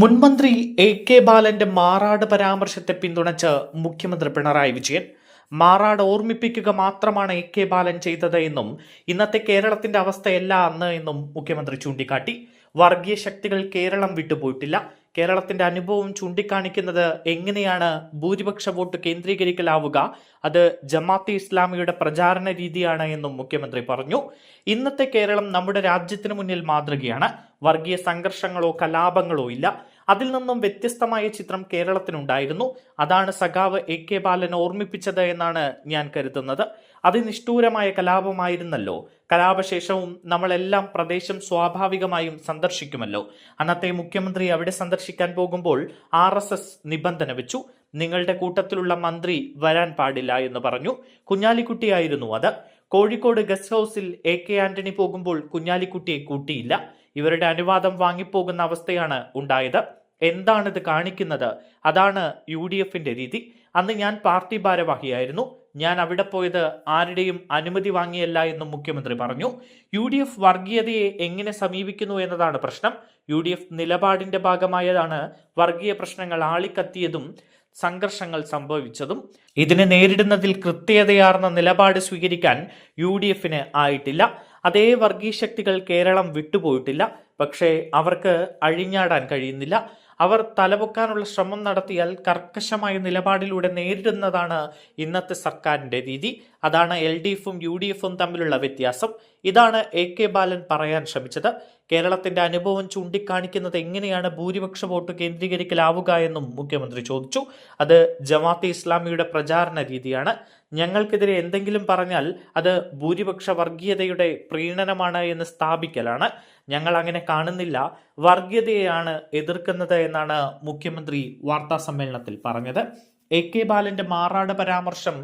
മുൻമന്ത്രി A K ബാലന്റെ മാറാട് പരാമർശത്തെ പിന്തുണച്ച് മുഖ്യമന്ത്രി പിണറായി വിജയൻ. മാറാട് ഓർമ്മിപ്പിക്കുക മാത്രമാണ് എ കെ ബാലൻ ചെയ്തത് എന്നും ഇന്നത്തെ കേരളത്തിന്റെ അവസ്ഥയല്ല അന്ന് എന്നും മുഖ്യമന്ത്രി ചൂണ്ടിക്കാട്ടി. വർഗീയ ശക്തികൾ കേരളം വിട്ടുപോയിട്ടില്ല. കേരളത്തിന്റെ അനുഭവം ചൂണ്ടിക്കാണിക്കുന്നത് എങ്ങനെയാണ് ഭൂരിപക്ഷ വോട്ട് കേന്ദ്രീകരിക്കലാവുക? അത് ജമാഅത്തെ ഇസ്ലാമിയുടെ പ്രചാരണ രീതിയാണ് എന്നും മുഖ്യമന്ത്രി പറഞ്ഞു. ഇന്നത്തെ കേരളം നമ്മുടെ രാജ്യത്തിന് മുന്നിൽ മാതൃകയാണ്. വർഗീയ സംഘർഷങ്ങളോ കലാപങ്ങളോ ഇല്ല. അതിൽ നിന്നും വ്യത്യസ്തമായ ചിത്രം കേരളത്തിനുണ്ടായിരുന്നു. അതാണ് സഖാവ് എ കെ ബാലൻ ഓർമ്മിപ്പിച്ചത് എന്നാണ് ഞാൻ കരുതുന്നത്. അതിനിഷ്ഠൂരമായ കലാപമായിരുന്നല്ലോ. കലാപശേഷവും നമ്മളെല്ലാം പ്രദേശം സ്വാഭാവികമായും സന്ദർശിക്കുമല്ലോ. അന്നത്തെ മുഖ്യമന്ത്രി അവിടെ സന്ദർശിക്കാൻ പോകുമ്പോൾ ആർ നിബന്ധന വെച്ചു. നിങ്ങളുടെ കൂട്ടത്തിലുള്ള മന്ത്രി വരാൻ പാടില്ല എന്ന് പറഞ്ഞു. കുഞ്ഞാലിക്കുട്ടിയായിരുന്നു അത്. കോഴിക്കോട് ഗസ്റ്റ് ഹൗസിൽ എ കെ ആന്റണി പോകുമ്പോൾ കുഞ്ഞാലിക്കുട്ടിയെ കൂട്ടിയില്ല. ഇവരുടെ അനുവാദം വാങ്ങിപ്പോകുന്ന അവസ്ഥയാണ് ഉണ്ടായത്. എന്താണിത് കാണിക്കുന്നത്? അതാണ് യു ഡി എഫിന്റെ രീതി. അന്ന് ഞാൻ പാർട്ടി ഭാരവാഹിയായിരുന്നു. ഞാൻ അവിടെ പോയത് ആരുടെയും അനുമതി വാങ്ങിയല്ല എന്നും മുഖ്യമന്ത്രി പറഞ്ഞു. യു ഡി എഫ് വർഗീയതയെ എങ്ങനെ സമീപിക്കുന്നു എന്നതാണ് പ്രശ്നം. യു ഡി എഫ് നിലപാടിന്റെ ഭാഗമായതാണ് വർഗീയ പ്രശ്നങ്ങൾ ആളിക്കത്തിയതും സംഘർഷങ്ങൾ സംഭവിച്ചതും. ഇതിനെ നേരിടുന്നതിൽ കൃത്യതയാർന്ന നിലപാട് സ്വീകരിക്കാൻ യു ഡി എഫിന് ആയിട്ടില്ല. അതേ വർഗീയ ശക്തികൾ കേരളം വിട്ടുപോയിട്ടില്ല. പക്ഷേ അവർക്ക് അഴിഞ്ഞാടാൻ കഴിയുന്നില്ല. അവർ തലപൊക്കാനുള്ള ശ്രമം നടത്തിയാൽ കർക്കശമായ നിലപാടിലൂടെ നേരിടുന്നതാണ് ഇന്നത്തെ സർക്കാരിന്റെ രീതി. അതാണ് എൽ ഡി എഫും യു ഡി എഫും തമ്മിലുള്ള വ്യത്യാസം. ഇതാണ് എ കെ ബാലൻ പറയാൻ ശ്രമിച്ചത്. കേരളത്തിന്റെ അനുഭവം ചൂണ്ടിക്കാണിക്കുന്നത് എങ്ങനെയാണ് ഭൂരിപക്ഷ വോട്ട് കേന്ദ്രീകരിക്കലാവുക എന്നും മുഖ്യമന്ത്രി ചോദിച്ചു. അത് ജമാഅത്തെ ഇസ്ലാമിയുടെ പ്രചാരണ രീതിയാണ്. ഞങ്ങൾക്കെതിരെ എന്തെങ്കിലും പറഞ്ഞാൽ അത് ഭൂരിപക്ഷ വർഗീയതയുടെ പ്രീണനമാണ് എന്ന് സ്ഥാപിക്കലാണ്. ഞങ്ങൾ അങ്ങനെ കാണുന്നില്ല. വർഗീയതയാണ് എതിർക്കുന്നത് എന്നാണ് മുഖ്യമന്ത്രി വാർത്താ സമ്മേളനത്തിൽ പറഞ്ഞത്. എ കെ ബാലന്റെ മാറാട് പരാമർശം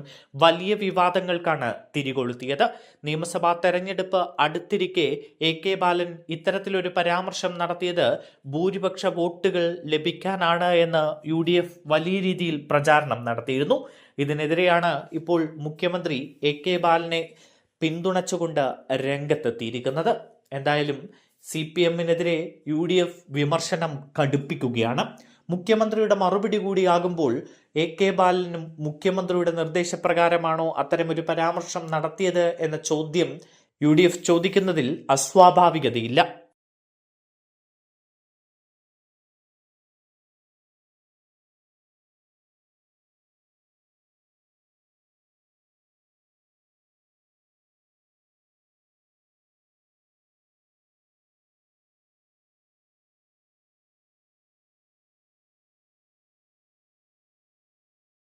വലിയ വിവാദങ്ങൾക്കാണ് തിരികൊളുത്തിയത്. നിയമസഭാ തെരഞ്ഞെടുപ്പ് അടുത്തിരിക്കെ എ കെ ബാലൻ ഇത്തരത്തിലൊരു പരാമർശം നടത്തിയത് ഭൂരിപക്ഷ വോട്ടുകൾ ലഭിക്കാനാണ് എന്ന് യു വലിയ രീതിയിൽ പ്രചാരണം നടത്തിയിരുന്നു. ഇതിനെതിരെയാണ് ഇപ്പോൾ മുഖ്യമന്ത്രി എ കെ ബാലനെ പിന്തുണച്ചുകൊണ്ട് രംഗത്തെത്തിയിരിക്കുന്നത്. എന്തായാലും സി പി എമ്മിനെതിരെ യു ഡി എഫ് വിമർശനം കടുപ്പിക്കുകയാണ്. മുഖ്യമന്ത്രിയുടെ മറുപടി കൂടിയാകുമ്പോൾ എ കെ ബാലനും മുഖ്യമന്ത്രിയുടെ നിർദ്ദേശപ്രകാരമാണോ അത്തരമൊരു പരാമർശം നടത്തിയത് എന്ന ചോദ്യം യു ചോദിക്കുന്നതിൽ അസ്വാഭാവികതയില്ല.